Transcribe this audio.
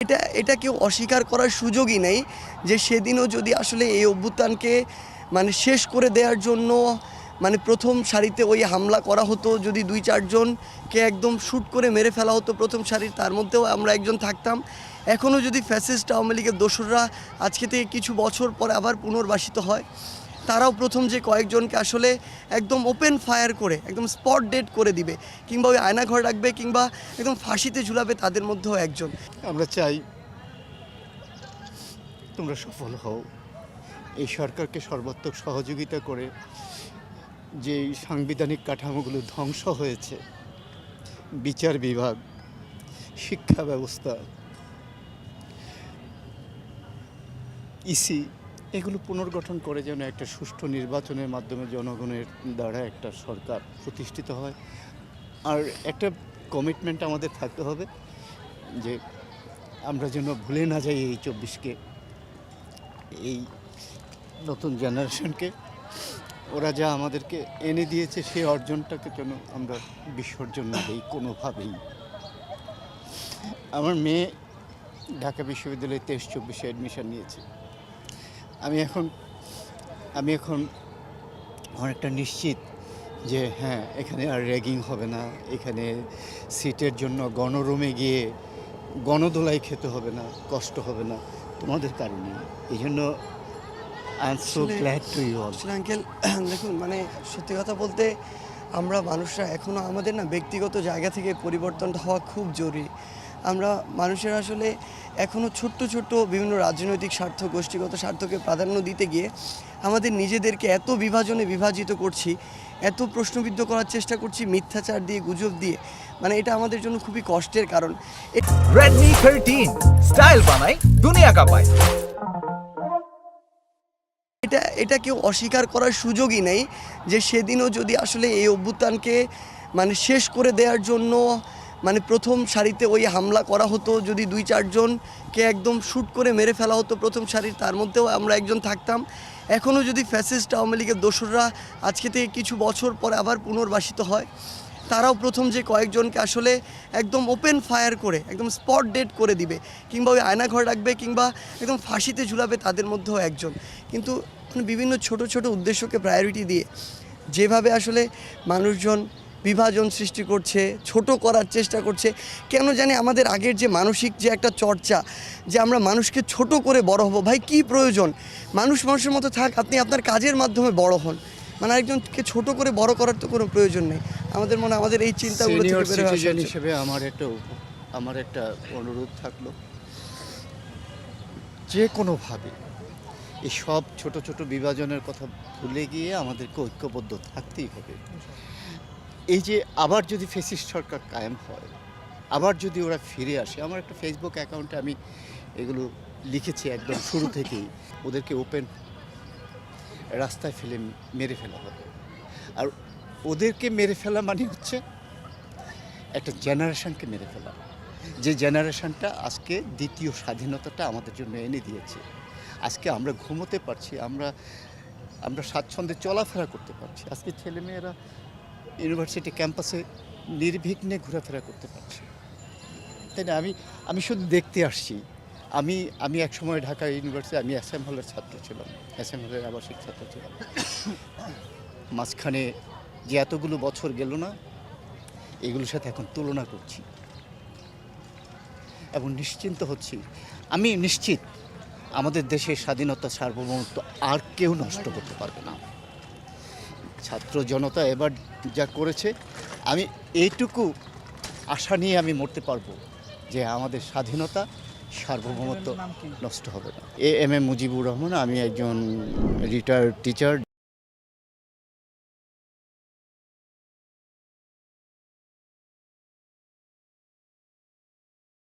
এটা এটা কেউ অস্বীকার করার সুযোগই নেই যে সেদিনও যদি আসলে এই অভ্যুত্থানকে মানে শেষ করে দেওয়ার জন্য মানে প্রথম সারিতে ওই হামলা করা হতো, যদি দুই, চারজনকে একদম শ্যুট করে মেরে ফেলা হতো প্রথম সারির, তার মধ্যেও আমরা একজন থাকতাম। এখনও যদি ফ্যাসিস্ট আওয়ামী লীগের দোসররা আজকে থেকে কিছু বছর পরে আবার পুনর্বাসিত হয় তারাও প্রথম যে কয়েকজনকে আসলে একদম ওপেন ফায়ার করে, একদম স্পট ডেট করে দিবে, কিংবা ওই আয়নাঘর রাখবে, কিংবা একদম ফাঁসিতে ঝুলাবে তাদের মধ্যেও একজন। আমরা চাই তোমরা সফল হও। এই সরকারকে সর্বাত্মক সহযোগিতা করে যে সাংবিধানিক কাঠামোগুলো ধ্বংস হয়েছে, বিচার বিভাগ, শিক্ষা ব্যবস্থা, ইসি এগুলো পুনর্গঠন করে যেন একটা সুষ্ঠু নির্বাচনের মাধ্যমে জনগণের দ্বারা একটা সরকার প্রতিষ্ঠিত হয়। আর একটা কমিটমেন্ট আমাদের থাকতে হবে যে আমরা যেন ভুলে না যাই এই চব্বিশকে। এই নতুন জেনারেশনকে। ওরা যা আমাদেরকে এনে দিয়েছে সেই অর্জনটাকে যেন আমরা বিসর্জন না দিই কোনোভাবেই। আমার মেয়ে ঢাকা বিশ্ববিদ্যালয়ে তেইশ চব্বিশে অ্যাডমিশন নিয়েছে। আমি এখন আমি এখন অনেকটা নিশ্চিত যে হ্যাঁ এখানে আর র্যাগিং হবে না এখানে সিটের জন্য গণরুমে গিয়ে গণদোলাই খেতে হবে না কষ্ট হবে না তোমাদের কারণে। এই জন্য আঙ্কেল দেখুন মানে সত্যি কথা বলতে আমরা মানুষরা এখনও আমাদের না ব্যক্তিগত জায়গা থেকে পরিবর্তনটা হওয়া খুব জরুরি। আমরা মানুষের আসলে এখনও ছোট্ট ছোট্ট বিভিন্ন রাজনৈতিক স্বার্থ গোষ্ঠীগত স্বার্থকে প্রাধান্য দিতে গিয়ে আমাদের নিজেদেরকে এত বিভাজনে বিভাজিত করছি এত প্রশ্নবিদ্ধ করার চেষ্টা করছি মিথ্যাচার দিয়ে গুজব দিয়ে। মানে এটা আমাদের জন্য খুবই কষ্টের কারণ। Redmi 13 স্টাইল বানাই দুনিয়া কাঁপায় এটা এটা কেউ অস্বীকার করার সুযোগই নেই যে সেদিনও যদি আসলে এই অভ্যুত্থানকে মানে শেষ করে দেওয়ার জন্য মানে প্রথম সারিতে ওই হামলা করা হতো, যদি দুই চারজনকে একদম শ্যুট করে মেরে ফেলা হতো প্রথম সারির, তার মধ্যেও আমরা একজন থাকতাম। এখনও যদি ফ্যাসিস্ট আওয়ামী লীগের দোসররা আজকে থেকে কিছু বছর পরে আবার পুনর্বাসিত হয়, তারাও প্রথম যে কয়েকজনকে আসলে একদম ওপেন ফায়ার করে, একদম স্পট ডেট করে দিবে, কিংবা ওই আয়নাঘর রাখবে, কিংবা একদম ফাঁসিতে ঝুলাবে, তাদের মধ্যেও একজন। কিন্তু বিভিন্ন ছোট ছোট উদ্দেশ্যকে প্রায়োরিটি দিয়ে, যেভাবে আসলে মানুষজন বিভাজন সৃষ্টি করছে ছোট করার চেষ্টা করছে। কেন জানি আমাদের আগের যে মানসিক যে একটা চর্চা যে আমরা মানুষকে ছোট করে বড় হব ভাই কি প্রয়োজন? মানুষ মানুষের মতো থাক আপনি আপনার কাজের মাধ্যমে বড় হন। মানে আরেকজনকে ছোট করে বড় করার তো কোনো প্রয়োজন নেই। আমাদের মনে আমাদের এই চিন্তাগুলো। হিসেবে আমার একটা আমার একটা অনুরোধ থাকল। যে কোনোভাবে এই সব ছোট ছোট বিভাজনের কথা ভুলে গিয়ে আমাদেরকে ঐক্যবদ্ধ থাকতেই হবে। এই যে আবার যদি ফেসিস্ট সরকার কায়েম হয়, আবার যদি ওরা ফিরে আসে, আমার একটা ফেসবুক অ্যাকাউন্টে আমি এগুলো লিখেছি একদম শুরু থেকেই, ওদেরকে ওপেন রাস্তায় ফেলে মেরে ফেলা হবে। আর ওদেরকে মেরে ফেলা মানে হচ্ছে একটা জেনারেশানকে মেরে ফেলা। যে জেনারেশানটা আজকে দ্বিতীয় স্বাধীনতাটা আমাদের জন্য এনে দিয়েছে। আজকে আমরা ঘুমোতে পারছি, আমরা আমরা স্বাচ্ছন্দ্যে চলাফেরা করতে পারছি। আজকে ছেলেমেয়েরা ইউনিভার্সিটি ক্যাম্পাসে নির্বিঘ্নে ঘোরাফেরা করতে পারছি। তাই না? আমি আমি শুধু দেখতে আসছি। আমি আমি এক সময় ঢাকা ইউনিভার্সিটি আমি এম হলের ছাত্র ছিলাম। এম হলের আবাসিক ছাত্র ছিলাম। মাঝখানে যে এতগুলো বছর গেল না, এগুলোর সাথে এখন তুলনা করছি। এবং নিশ্চিন্ত হচ্ছি, আমি নিশ্চিত আমাদের দেশের স্বাধীনতা সার্বভৌমত্ব আর কেউ নষ্ট করতে পারবে না। ছাত্র জনতা এবার যা করেছে আমি এইটুকু আশা নিয়ে আমি মরতে পারব যে আমাদের স্বাধীনতা সার্বভৌমত্ব নষ্ট হবে না। A M M Mujibur Rahman আমি একজন রিটায়ার্ড টিচার